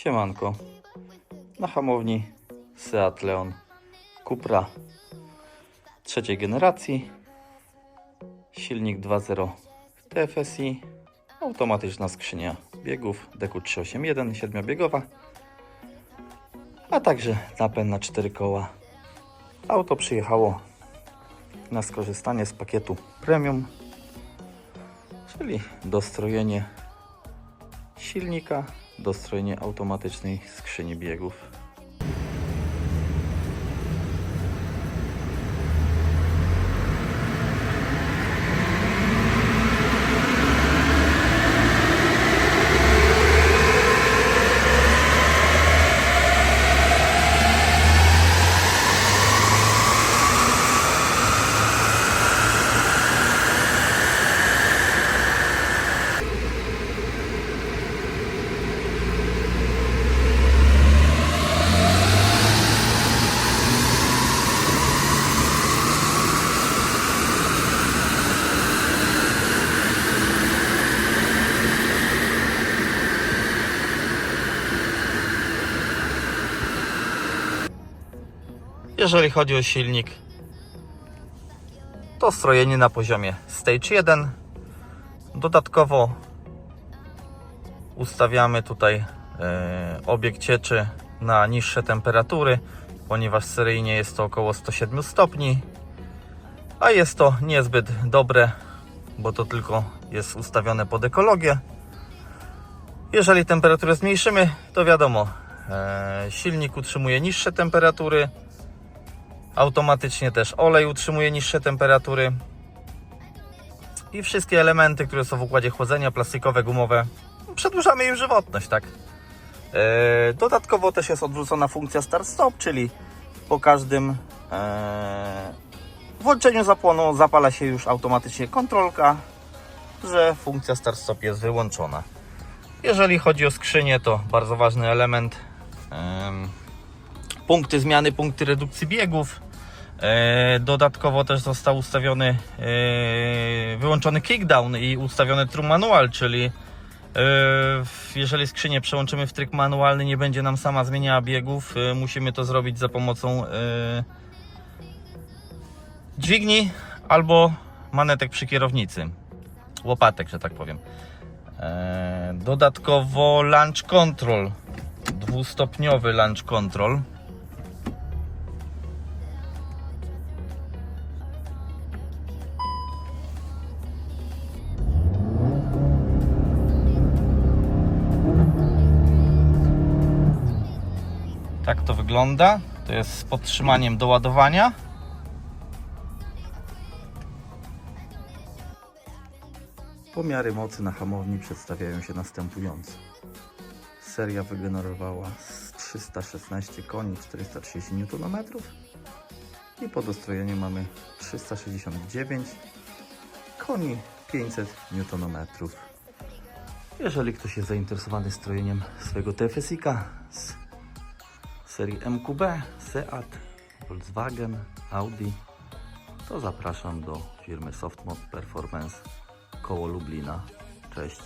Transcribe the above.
Siemanko. Na hamowni Seat Leon Cupra trzeciej generacji. Silnik 2.0 TFSI. Automatyczna skrzynia biegów DQ381 siedmiobiegowa. A także napęd na 4 koła. Auto przyjechało na skorzystanie z pakietu premium, czyli dostrojenie silnika, dostrojenie automatycznej skrzyni biegów. Jeżeli chodzi o silnik, to strojenie na poziomie Stage 1. Dodatkowo ustawiamy tutaj e, obieg cieczy na niższe temperatury, ponieważ seryjnie jest to około 107 stopni, a jest to niezbyt dobre, bo to tylko jest ustawione pod ekologię. Jeżeli temperaturę zmniejszymy, to wiadomo, e, silnik utrzymuje niższe temperatury, Automatycznie też olej utrzymuje niższe temperatury. I wszystkie elementy, które są w układzie chłodzenia, plastikowe, gumowe, przedłużamy im żywotność, tak? E, dodatkowo też jest odwrócona funkcja start-stop, czyli po każdym e, włączeniu zapłonu zapala się już automatycznie kontrolka, że funkcja start-stop jest wyłączona. Jeżeli chodzi o skrzynię, to bardzo ważny element. em, punkty zmiany, punkty redukcji biegów. E, Dodatkowo też został ustawiony, e, wyłączony kickdown i ustawiony true manual, czyli e, jeżeli skrzynię przełączymy w tryb manualny, nie będzie nam sama zmieniała biegów. Musimy to zrobić za pomocą dźwigni albo manetek przy kierownicy. Łopatek, że tak powiem. Dodatkowo launch control, dwustopniowy launch control. Tak to wygląda. To jest z podtrzymaniem do ładowania. Pomiary mocy na hamowni przedstawiają się następująco. Seria wygenerowała z 316 koni 430 Nm i po dostrojeniu mamy 369 koni 500 Nm. Jeżeli ktoś jest zainteresowany strojeniem swojego TFSI-ka z serii MQB, Seat, Volkswagen, Audi, to zapraszam do firmy Softmod Performance koło Lublina. Cześć.